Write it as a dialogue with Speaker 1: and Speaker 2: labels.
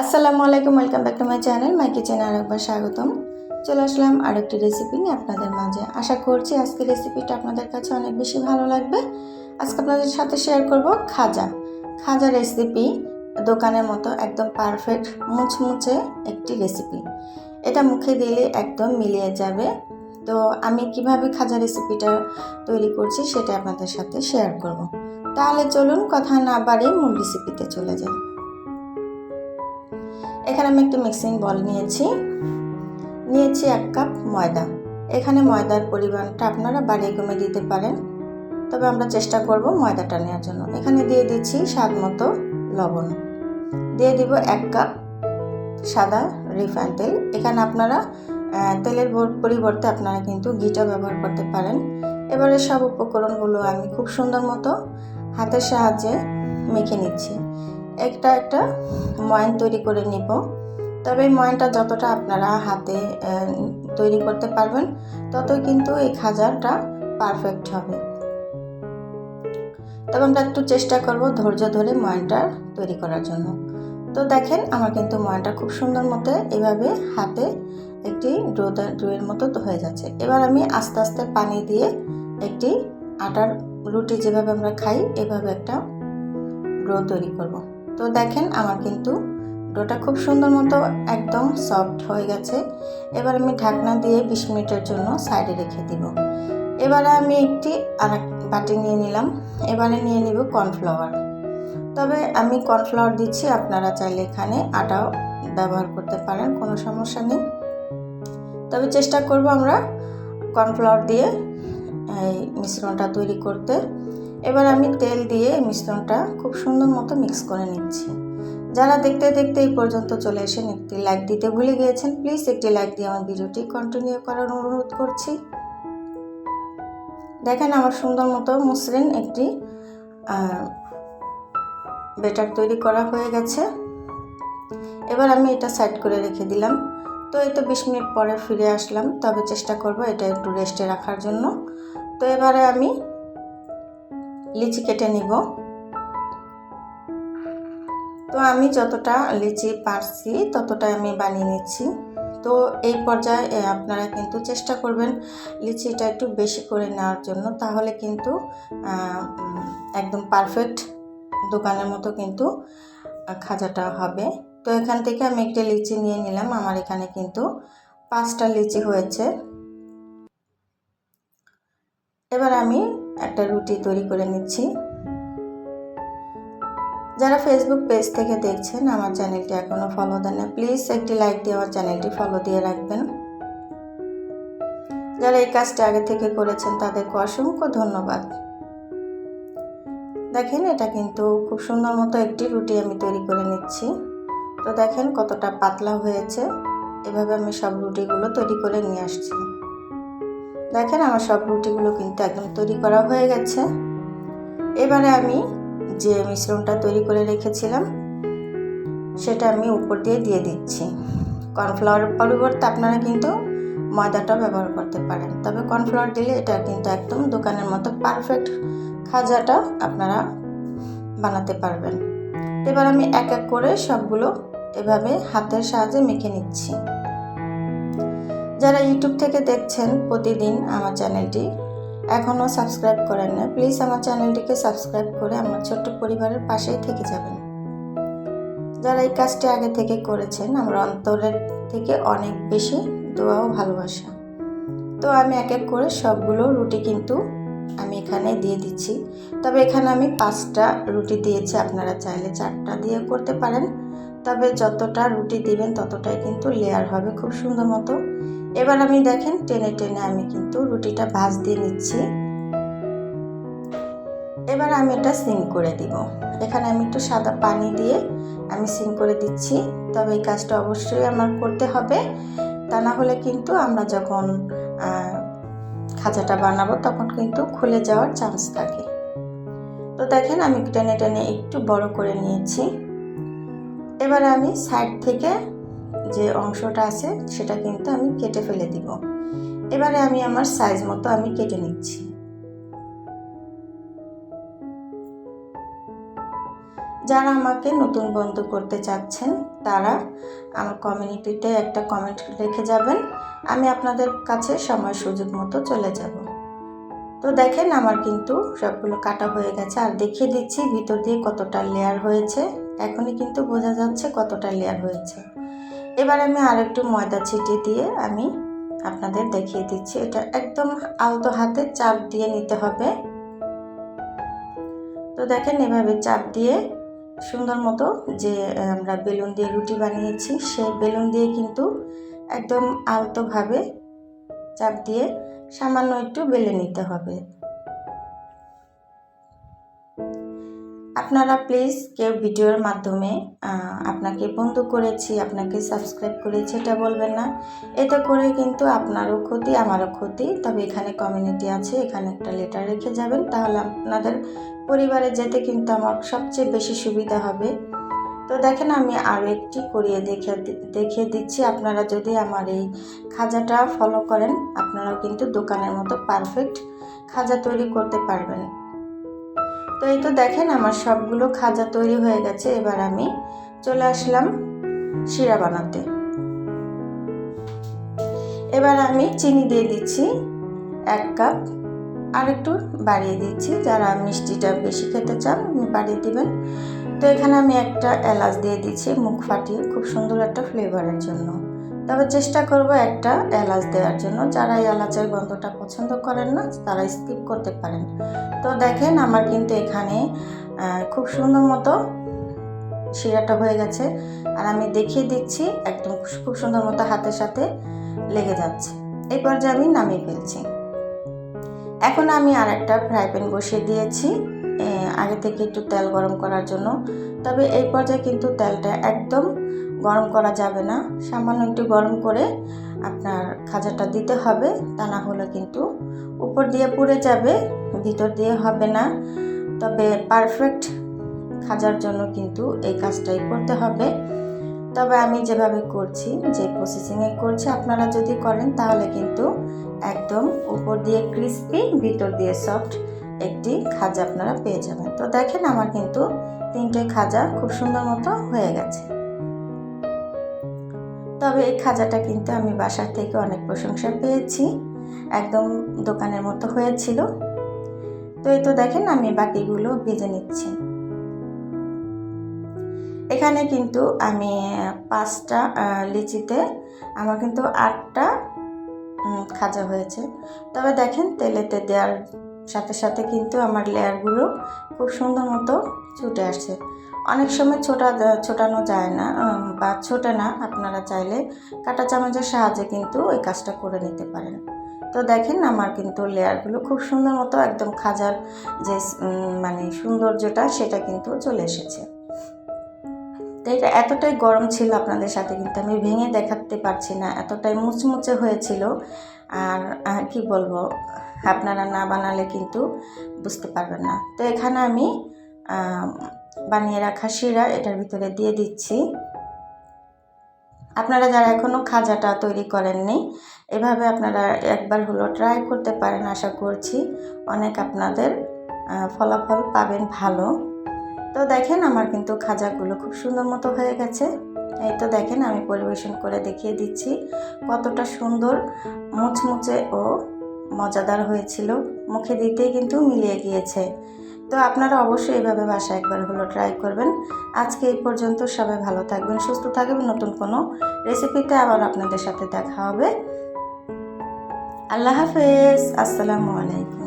Speaker 1: আসসালামু আলাইকুম, welcome back to my channel, my কিচেনে আরেকবার স্বাগতম। চলে আসলাম আরেকটি রেসিপি নিয়ে আপনাদের মাঝে। আশা করছি আজকের রেসিপিটা আপনাদের কাছে অনেক বেশি ভালো লাগবে। আজকে আপনাদের সাথে শেয়ার করব খাজা। খাজা রেসিপি দোকানের মতো একদম পারফেক্ট মুচমুচে একটি রেসিপি এটা মুখে দিলে একদম মিলিয়ে যাবে। তো আমি কীভাবে খাজা রেসিপিটা তৈরি করছি সেটা আপনাদের সাথে শেয়ার করব। তাহলে চলুন কথা না বাড়িয়ে মূল রেসিপিতে চলে যাই। এখানে আমি একটি মিক্সিং বল নিয়েছি। নিয়েছি এক কাপ ময়দা। এখানে ময়দার পরিমাণটা আপনারা বাড়িয়ে কমে দিতে পারেন। তবে আমরা চেষ্টা করব ময়দাটা নেওয়ার জন্য। এখানে দিয়ে দিচ্ছি স্বাদ মতো লবণ। দিয়ে দিব এক কাপ সাদা রিফাইন তেল। এখানে আপনারা তেলের পরিবর্তে আপনারা কিন্তু ঘিটা ব্যবহার করতে পারেন। এবারে সব উপকরণগুলো আমি খুব সুন্দর মতো হাতের সাহায্যে মেখে নিচ্ছি। একটা একটা ময়ন তৈরি করে নিব। তবে ময়নটা যতটা আপনারা হাতে তৈরি করতে পারবেন, ততই কিন্তু এই খাজাটা পারফেক্ট হবে। তবে আমরা একটু চেষ্টা করব ধৈর্য ধরে ময়নটা তৈরি করার জন্য। তো দেখেন, আমার কিন্তু ময়নটা খুব সুন্দর মতো এভাবে হাতে একটি ডো ডোয়ের মতো হয়ে যাচ্ছে। এবার আমি আস্তে আস্তে পানি দিয়ে একটি আটার রুটি যেভাবে আমরা খাই, এভাবে একটা ডো তৈরি করব। তো দেখেন আমার কিন্তু ডোটা খুব সুন্দর মতো একদম সফট হয়ে গেছে। এবার আমি ঢাকনা দিয়ে বিশ মিনিটের জন্য সাইডে রেখে দিব। এবারে আমি একটি আর বাটি নিয়ে নিলাম। এবারে নিয়ে নিব কর্নফ্লাওয়ার। তবে আমি কর্নফ্লাওয়ার দিচ্ছি, আপনারা চাইলে এখানে আটাও ব্যবহার করতে পারেন, কোনো সমস্যা নেই। তবে চেষ্টা করব আমরা কর্নফ্লাওয়ার দিয়ে এই মিশ্রণটা তৈরি করতে। এবার আমি তেল দিয়ে মিশ্রণটা খুব সুন্দর মতো মিক্স করে নিচ্ছি। যারা দেখতে দেখতে এই পর্যন্ত চলে এসেন একটি লাইক দিতে ভুলে গিয়েছেন, প্লিজ একটি লাইক দিয়ে আমার ভিডিওটি কন্টিনিউ করার অনুরোধ করছি। দেখেন আমার সুন্দর মতো মসৃণ একটি বেটার তৈরি করা হয়ে গেছে। এবার আমি এটা সাইড করে রেখে দিলাম। তো এই তো বিশ মিনিট পরে ফিরে আসলাম, তবে চেষ্টা করব এটা একটু রেস্টে রাখার জন্য। তো এবারে আমি লিচি কেটে নিব। তো আমি যতটা লিচি পারছি ততটা আমি বানিয়ে নিচ্ছি। তো এই পর্যায়ে আপনারা কিন্তু চেষ্টা করবেন লিচিটা একটু বেশি করে নেওয়ার জন্য। তাহলে কিন্তু একদম পারফেক্ট দোকানের মতো কিন্তু খাজাটা হবে। তো এখান থেকে আমি একটা লিচি নিয়ে নিলাম। আমার এখানে কিন্তু পাঁচটা লিচি হয়েছে। এবার আমি একটা রুটি তৈরি করে নিচ্ছি। যারা ফেসবুক পেজ থেকে দেখছেন, আমার চ্যানেলটি এখনও ফলো দেন না প্লিজ একটি লাইক দিয়ে আমার চ্যানেলটি ফলো দিয়ে রাখবেন। যারা এই কাজটা আগে থেকে করেছেন, তাদেরকে অসংখ্য ধন্যবাদ। দেখেন, এটা কিন্তু খুব সুন্দর মতো একটি রুটি আমি তৈরি করে নিচ্ছি। তো দেখেন কতটা পাতলা হয়েছে। এভাবে আমি সব রুটিগুলো তৈরি করে নিয়ে আসছি। দেখেন আমার সব রুটিগুলো কিন্তু একদম তৈরি করা হয়ে গেছে। এবারে আমি যে মিশ্রণটা তৈরি করে রেখেছিলাম, সেটা আমি উপর দিয়ে দিয়ে দিচ্ছি। কর্নফ্লাওয়ার পরিবর্তে আপনারা কিন্তু ময়দাটা ব্যবহার করতে পারেন। তবে কর্নফ্লাওয়ার দিলে এটা কিন্তু একদম দোকানের মতো পারফেক্ট খাজাটা আপনারা বানাতে পারবেন। এবার আমি এক এক করে সবগুলো এভাবে হাতের সাহায্যে মেখে নিচ্ছি। যারা ইউটিউব থেকে দেখছেন প্রতিদিন আমার চ্যানেলটি, এখনও সাবস্ক্রাইব করেন না, প্লিজ আমার চ্যানেলটিকে সাবস্ক্রাইব করে আমার ছোট্ট পরিবারের পাশেই থেকে যাবেন। যারা এই কাজটি আগে থেকে করেছেন, আমার অন্তরের থেকে অনেক বেশি দোয়া ও ভালোবাসা। তো আমি এক এক করে সবগুলো রুটি কিন্তু আমি এখানে দিয়ে দিচ্ছি। তবে এখানে আমি পাঁচটা রুটি দিয়েছি, আপনারা চাইলে চারটা দিয়ে করতে পারেন। তবে যতটা রুটি দিবেন ততটাই কিন্তু লেয়ার হবে খুব সুন্দর মতো। এবার আমি দেখেন টেনে টেনে আমি কিন্তু রুটিটা ভাজ দিয়ে নিচ্ছি। এবার আমি এটা সিম করে দিব। এখানে আমি একটু সাদা পানি দিয়ে আমি সিম করে দিচ্ছি। তবে এই কাজটা অবশ্যই আমার করতে হবে। তা না হলে কিন্তু আমরা যখন খাঁচাটা বানাবো তখন কিন্তু খুলে যাওয়ার চান্স থাকে। তো দেখেন আমি টেনে টেনে একটু বড় করে নিয়েছি। এবার আমি সাইড থেকে যে অংশটা আছে, সেটা কিন্তু আমি কেটে ফেলে দিব। এবারে আমি আমার সাইজ মতো আমি কেটে নিচ্ছি। যারা আমাকে নতুন বন্ধু করতে চাচ্ছেন, তারা আমার কমিউনিটিতে একটা কমেন্ট রেখে যাবেন। আমি আপনাদের কাছে সময় সুযোগ মতো চলে যাব। তো দেখেন আমার কিন্তু সবগুলো কাটা হয়ে গেছে। আর দেখিয়ে দিচ্ছি ভিতর দিয়ে কতটা লেয়ার হয়েছে। এখনই কিন্তু বোঝা যাচ্ছে কতটা লেয়ার হয়েছে। এবার আমি আর একটু ময়দা ছিটিয়ে দিয়ে আমি আপনাদের দেখিয়ে দিচ্ছি। এটা একদম আলতো হাতে চাপ দিয়ে নিতে হবে। তো দেখেন এভাবে চাপ দিয়ে সুন্দর মতো যে আমরা বেলুন দিয়ে রুটি বানিয়েছি সেই বেলুন দিয়ে কিন্তু একদম আলতোভাবে চাপ দিয়ে সামান্য একটু বেলে নিতে হবে। আপনারা প্লিজ কেউ ভিডিওর মাধ্যমে আপনাকে বন্ধু করেছি, আপনাকে সাবস্ক্রাইব করেছি, এটা বলবেন না। এটা করে কিন্তু আপনারও ক্ষতি, আমারও ক্ষতি। তবে এখানে কমিউনিটি আছে, এখানে একটা লেটার রেখে যাবেন, তাহলে আপনাদের পরিবারে যেতে কিন্তু আমার সবচেয়ে বেশি সুবিধা হবে। তো দেখেন, আমি আরও একটি করিয়ে দেখে দেখিয়ে দিচ্ছি। আপনারা যদি আমার এই খাজাটা ফলো করেন, আপনারাও কিন্তু দোকানের মতো পারফেক্ট খাজা তৈরি করতে পারবেন। তো এই তো দেখেন, আমার সবগুলো খাজা তৈরি হয়ে গেছে। এবার আমি চলে আসলাম শিরা বানাতে। এবার আমি চিনি দিয়ে দিচ্ছি এক কাপ। আর একটু বাড়িয়ে দিচ্ছি। যারা মিষ্টিটা বেশি খেতে চান, বাড়িয়ে দিবেন। তো এখানে আমি একটা এলাচ দিয়ে দিচ্ছি, মুখ ফাটিয়ে খুব সুন্দর একটা ফ্লেভারের জন্য। তবে চেষ্টা করব একটা এলাচ দেওয়ার জন্য। যারা এই এলাচের গন্ধটা পছন্দ করেন না, তারা স্কিপ করতে পারেন। তো দেখেন আমার কিন্তু এখানে খুব সুন্দর মতো শিরাটা হয়ে গেছে। আর আমি দেখিয়ে দিচ্ছি, একদম খুব সুন্দর মতো হাতের সাথে লেগে যাচ্ছে। এই পর্যায়ে আমি নামিয়ে ফেলছি। এখন আমি আর একটা ফ্রাই প্যান বসিয়ে দিয়েছি। আগে থেকে একটু তেল গরম করার জন্য। তবে এই পর্যায়ে কিন্তু তেলটা একদম গরম করা যাবে না। সামান্য একটু গরম করে আপনার খাজাটা দিতে হবে, তা না হলে কিন্তু উপর দিয়ে পুড়ে যাবে, ভিতর দিয়ে হবে না। তবে পারফেক্ট খাজার জন্য কিন্তু এই কাজটাই করতে হবে। তবে আমি যেভাবে করছি, যে প্রসেসিংয়ে করছি, আপনারা যদি করেন তাহলে কিন্তু একদম উপর দিয়ে ক্রিস্পি ভিতর দিয়ে সফট একটি খাজা আপনারা পেয়ে যাবেন। তো দেখেন আমার কিন্তু তিনটে খাজা খুব সুন্দর মতো হয়ে গেছে। তবে এই খাজাটা কিন্তু আমি বাসার থেকে অনেক প্রশংসা পেয়েছি। একদম দোকানের মতো হয়েছিল। তো এই তো দেখেন আমি বাকিগুলো ভেজে নিচ্ছি। এখানে কিন্তু আমি পাঁচটা লিচিতে আমার কিন্তু আটটা খাজা হয়েছে। তবে দেখেন তেলেতে দেওয়ার সাথে সাথে কিন্তু আমার লেয়ারগুলো খুব সুন্দর মতো ছুটে আসছে। অনেক সময় ছোটা ছোটানো যায় না বা ছোটে না, আপনারা চাইলে কাটা চামচের সাহায্যে কিন্তু ওই কাজটা করে নিতে পারেন। তো দেখেন আমার কিন্তু লেয়ারগুলো খুব সুন্দর মতো একদম খাজার যে মানে সৌন্দর্যটা সেটা কিন্তু চলে এসেছে। তো এটা এতটাই গরম ছিল আপনাদের সাথে কিন্তু আমি ভেঙে দেখাতে পারছি না, এতটাই মুচমুচে হয়েছিল। আর কি বলব? আপনারা না বানালে কিন্তু বুঝতে পারবেন না। তো এখানে আমি বানিয়ে রাখা শিরা এটার ভিতরে দিয়ে দিচ্ছি। আপনারা যারা এখনও খাজাটা তৈরি করেননি, এভাবে আপনারা একবার হলো ট্রাই করতে পারেন আশা করছি। অনেক আপনাদের ফলাফল পাবেন ভালো। তো দেখেন আমার কিন্তু খাজাগুলো খুব সুন্দর মতো হয়ে গেছে। এই তো দেখেন আমি পরিবেশন করে দেখিয়ে দিচ্ছি কতটা সুন্দর, মুচমুচে ও মজাদার হয়েছিল। মুখে দিতেই কিন্তু মিলিয়ে গিয়েছে। তো আপনারা অবশ্যই এভাবে বাসা একবার হলো ট্রাই করবেন। আজকে এই পর্যন্ত সবাই ভালো থাকবেন, সুস্থ থাকবেন। নতুন কোনো রেসিপিতে আবার আপনাদের সাথে দেখা হবে। আল্লাহ হাফেজ। আসসালামু আলাইকুম।